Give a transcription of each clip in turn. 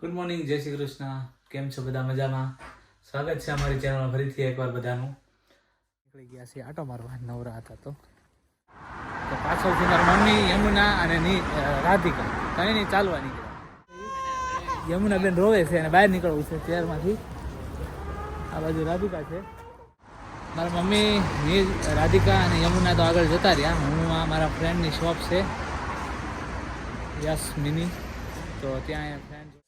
Good morning જય શ્રી કૃષ્ણ. કેમ છો બધા મજામાં? સ્વાગત છે અમારી ચેનલમાં ફરીથી એકવાર બધાનું. નીકળી ગયા છે આટો મારવા, નવરા હતા તો. પાછળથી મારા મમ્મી, યમુના અને રાધિકા. કઈ નહીં ચાલવા નીકળ્યા. યમુના બેન રોવે છે અને બહાર નીકળવું છે ચેરમાંથી આ બાજુ રાધિકા છે. મારા મમ્મી ની રાધિકા અને યમુના તો આગળ જતા રહ્યા. હું આ મારા ફ્રેન્ડની શોપ છે. Yes, mini. તો ત્યાં ફ્રેન્ડ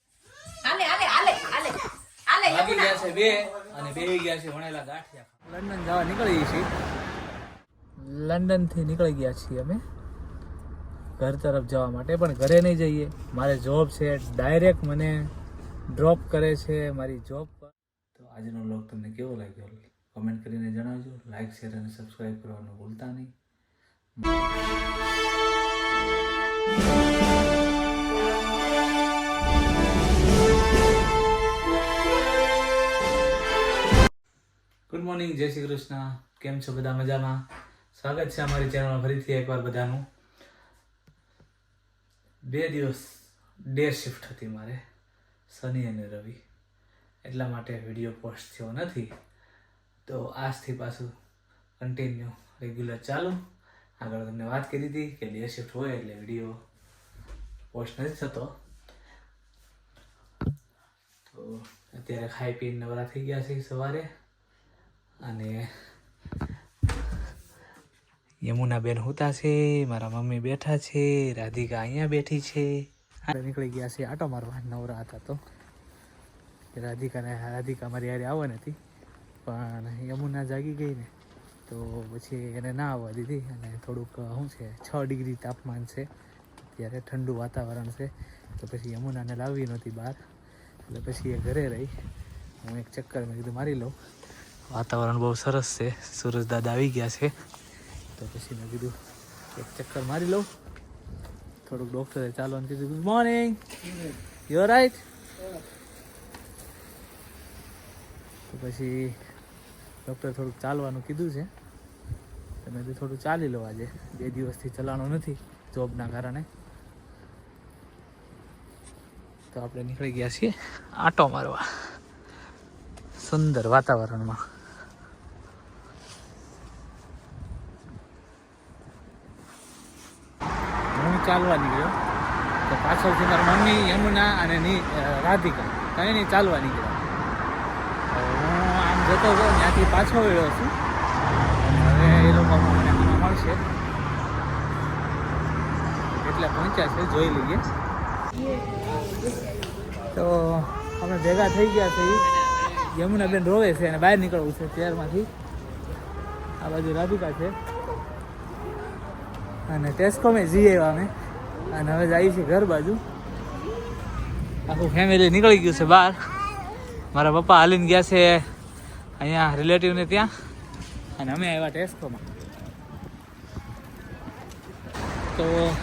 હાલે હાલે હાલે હાલે હાલે વાગી ગયા છે બે અને બે ગયા છે વણેલા ગાંઠિયા લંડન જવા નીકળી છીએ. લંડનથી નીકળી ગયા છીએ અમે. ઘર તરફ જવા માટે પણ ઘરે નહીં જઈએ. મારે જોબ છે ડાયરેક્ટ મને ડ્રોપ કરે છે મારી જોબ પર. તો આજનો વ્લોગ તમને કેવો લાગ્યો? કમેન્ટ કરીને જણાવજો. લાઇક શેર અને સબસ્ક્રાઈબ કરવાનું ભૂલતા નહીં. મોર્નિંગ જય શ્રી કૃષ્ણ. કેમ છો બધા મજામાં? સ્વાગત છે અમારી ચેનલમાં ફરીથી એકવાર બધાનું. બે દિવસ ડે શિફ્ટ હતી મારે, શનિ અને રવિ. એટલા માટે વીડિયો પોસ્ટ થયો નથી. તો આજથી પાછું કન્ટિન્યુ રેગ્યુલર ચાલુ. આગળ તમને વાત કરી હતી કે ડે શિફ્ટ હોય એટલે વીડિયો પોસ્ટ નથી થતો. તો અત્યારે ખાઈ પીને નવરા થઈ ગયા છે સવારે. અને યમુના બેન હુતા છે, મારા મમ્મી બેઠા છે, રાધિકા અહીંયા બેઠી છે. નીકળી ગયા છે આટો મારવા, નવરા હતા તો. રાધિકાને, રાધિકા મારી હારે આવવા નથી, પણ યમુના જાગી ગઈ ને, તો પછી એને ના આવવા દીધી અને થોડુંક, શું છે, છ ડિગ્રી તાપમાન છે, અત્યારે ઠંડુ વાતાવરણ છે, તો પછી યમુનાને લાવવી નહોતી બહાર, એટલે પછી એ ઘરે રહી. હું એક ચક્કર મેં કીધું, મારી લઉં વાતાવરણ બહુ સરસ છે. સુરજ દાદા આવી ગયા છે. તો પછી મેં કીધું એક ચક્કર મારી લઉં. થોડુંક ડૉક્ટરે ચાલવાનું કીધું ગુડ મોર્નિંગ યુ રાઈટ તો પછી ડૉક્ટરે થોડુંક ચાલવાનું કીધું છે. તો મેં થોડું ચાલી લો આજે. બે દિવસથી ચલાવવાનું નથી જોબના કારણે. તો આપણે નીકળી ગયા છીએ આટો મારવા. સુંદર વાતાવરણમાં હું ચાલવા નીકળ્યો. તો પાછળથી મારી મમ્મી, યમુના અને રાધિકા. ત્રણેય ચાલવા નીકળ્યા. હું આમ જતો હતો ત્યાંથી પાછો વળ્યો છું. હવે એ લોકો મને મળશે. એટલે પહોંચ્યા છે, જોઈ લઈએ. તો અમે ભેગા થઈ ગયા છે યમુના બેન રોવે છે અને બહાર નીકળવું છે ચેરમાંથી આ બાજુ રાધિકા છે. અને ટેસ્કો મેં જઈ અમે. અને હવે જઈએ છીએ ઘર બાજુ. આખું ફેમિલી નીકળી ગયું છે બહાર. મારા પપ્પા હાલીને ગયા છે અહીંયા રિલેટિવને ત્યાં. અને અમે આવ્યા ટેસ્કોમાં તો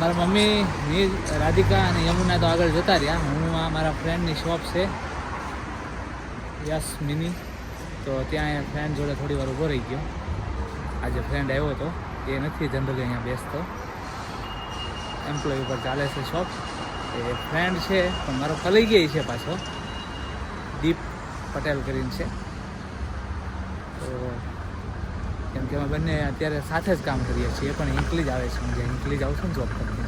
મારા મમ્મી નીર રાધિકા અને યમુના તો આગળ જતા રહ્યા. હું આ મારા ફ્રેન્ડની શોપ છે. Yes, mini. તો ત્યાં ફ્રેન્ડ જોડે થોડી વાર ઊભો રહી ગયો. આજે ફ્રેન્ડ આવ્યો હતો એ નથી જનરલી અહીંયા બેસતો. એમ્પ્લોય ઉપર ચાલે છે શોપ એ ફ્રેન્ડ છે, પણ મારો કલઈ ગઈ છે પાછો. દીપ પટેલ કરીને છે. તો કેમ કે અમે બંને અત્યારે સાથે જ કામ કરીએ છીએ, પણ ઇંકલી જ આવે છે. હું જ્યાં ઇંકલી જ આવું છું ને જોબ કરતી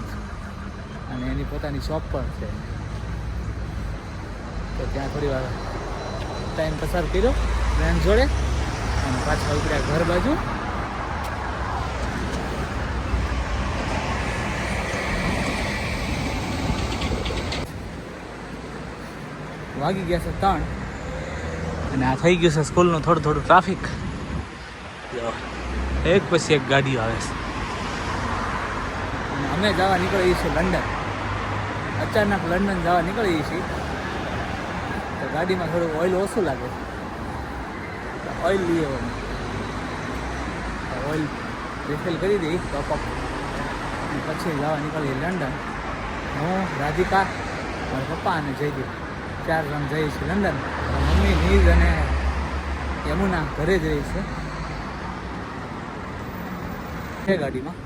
અને એની પોતાની શોપ પણ છે. તો ત્યાં થોડી વાર ટાઈમ પસાર કર્યો ફ્રેન્ડ જોડે. અને પાછા ઉપડ્યા ઘર બાજુ. વાગી ગયા છે ત્રણ. અને આ થઈ ગયું છે સ્કૂલનું થોડું થોડું ટ્રાફિક. એક પછી એક ગાડીઓ આવે છે. અમે જવા નીકળીએ છીએ લંડન. અચાનક લંડન જવા નીકળીએ છીએ. તો ગાડીમાં થોડું ઓઇલ ઓછું લાગે ઓઇલ લઈ આવવાનું ઓઇલ રિફિલ કરી દઈ ટોપઅપ પછી જવા નીકળીએ લંડન. હું, રાધિકા, મારા પપ્પા અને જયદીપ. ચાર જણ જઈએ છીએ લંડન મમ્મી નીજ અને યમુના ઘરે જ રહી છે ગાડીમાં.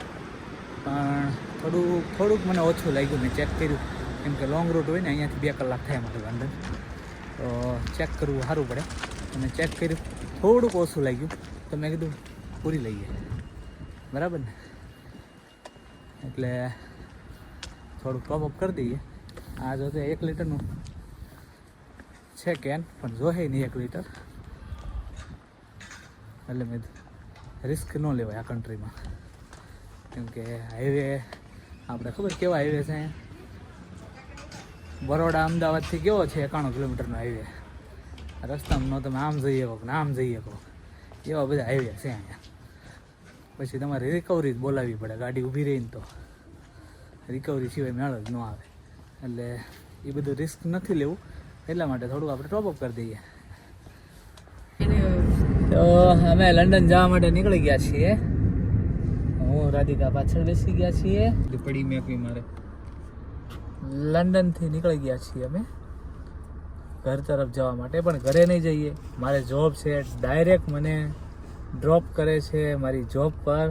પણ થોડું, થોડુંક મને ઓછું લાગ્યું. મેં ચેક કર્યું. કેમ કે લોંગ રૂટ હોય ને, અહીંયાથી બે કલાક થાય મારે લંડન તો ચેક કરવું સારું પડે. અને ચેક કર્યું. થોડુંક ઓછું લાગ્યું. તો મેં કીધું, પૂરી લઈએ બરાબર ને? એટલે થોડુંક ટોપ અપ કરી દઈએ. આ જો એક લીટરનું છે કેન, પણ જોહે નહીં એક લીટર એટલે મેં રિસ્ક ન લેવાય આ કન્ટ્રીમાં કેમ કે હાઈવે આપણે ખબર કેવા હાઈવે છે? બરોડા અમદાવાદથી કેવો છે? એકાણું કિલોમીટરનો હાઈવે રસ્તામાં તમે આમ જઈ શકો ને આમ જઈએ શકો. એવા બધા હાઈવે છે અહીંયા. પછી તમારે રિકવરી જ બોલાવવી પડે, ગાડી ઊભી રહીને તો. રિકવરી સિવાય મેળ જ ન આવે. એટલે એ બધું રિસ્ક નથી લેવું. એટલા માટે થોડુંક આપણે ટોપઅપ કરી દઈએ. તો અમે લંડન જવા માટે નીકળી ગયા છીએ. હું રાધિકા પાછળ બેસી ગયા છીએ. પડી મેપી મારે. લંડનથી નીકળી ગયા છીએ અમે. ઘર તરફ જવા માટે પણ ઘરે નહીં જઈએ. મારે જોબ છે ડાયરેક્ટ મને ડ્રોપ કરે છે મારી જોબ પર.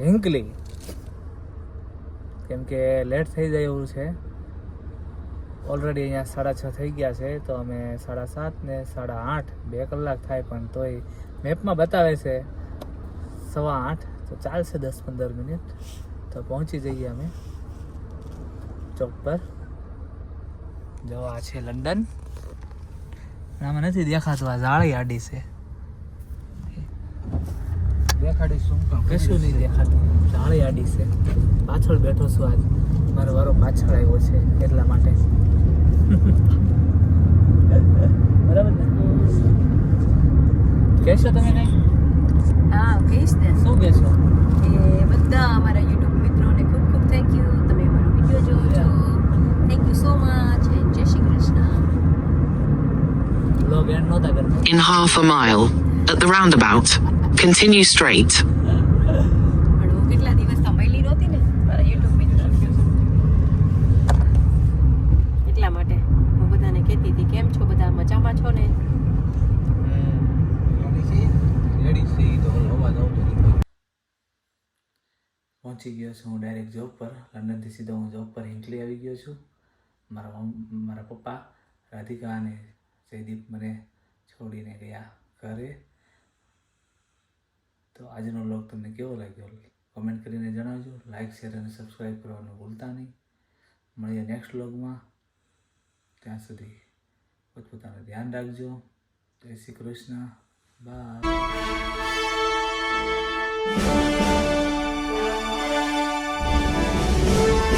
હિંકલી કેમ કે લેટ થઈ જાય એવું છે. ઓલરેડી અહીંયા સાડા છ થઈ ગયા છે તો અમે સાડા સાત ને સાડા આઠ બે કલાક થાય પણ તોય મેપમાં બતાવે છે સવા આઠ તો ચાલશે દસ પંદર મિનિટ. તો પહોંચી જઈએ અમે ચોક પર. જો આ છે લંડન. આમાં નથી દેખાતું આ જાળી આડી છે. દેખાડી શું કામ કશું નહીં દેખાતું. જાળી આડી છે. પાછળ બેઠો છું આજ. મારો વારો પાછળ આવ્યો છે એટલા માટે. બરાબર ને કહેશો તમે કઈ? હા કહીશ ને. શું કહેશો? કે બધા અમારા યુટ્યુબ મિત્રોને ખૂબ ખૂબ થેન્ક યુ તમે અમારો વીડિયો જોવો છો. થેન્ક યુ સો મચ જય શ્રી કૃષ્ણ. બ્લોગ એન્ડ નહોતા કરતા. In half a mile, at the roundabout, continue straight. પણ હું કેટલા દિવસ તો મળી નહોતી ને મારા યુટ્યુબ મિત્રો એટલા માટે હું બધાને કહેતી હતી કેમ છો બધા મજામાં છો ને રેડી છે ઈ તો અવાજ આવતો નથી પહોંચી ગયો છું. હું ડાયરેક્ટ જોબ પર લંડનથી સીધો હું જોબ પર હિંકલી આવી ગયો છું. મારા મમ- મારા પપ્પા રાધિકા અને જયદીપ મને છોડીને ગયા ઘરે. તો આજનો વ્લોગ તમને કેવો લાગ્યો? કમેન્ટ કરીને જણાવજો. લાઇક શેર અને સબસ્ક્રાઈબ કરવાનું ભૂલતા નહીં. મળીએ નેક્સ્ટ વ્લોગમાં ત્યાં સુધી પોતપોતાનું ધ્યાન રાખજો. જય શ્રી કૃષ્ણ. બાય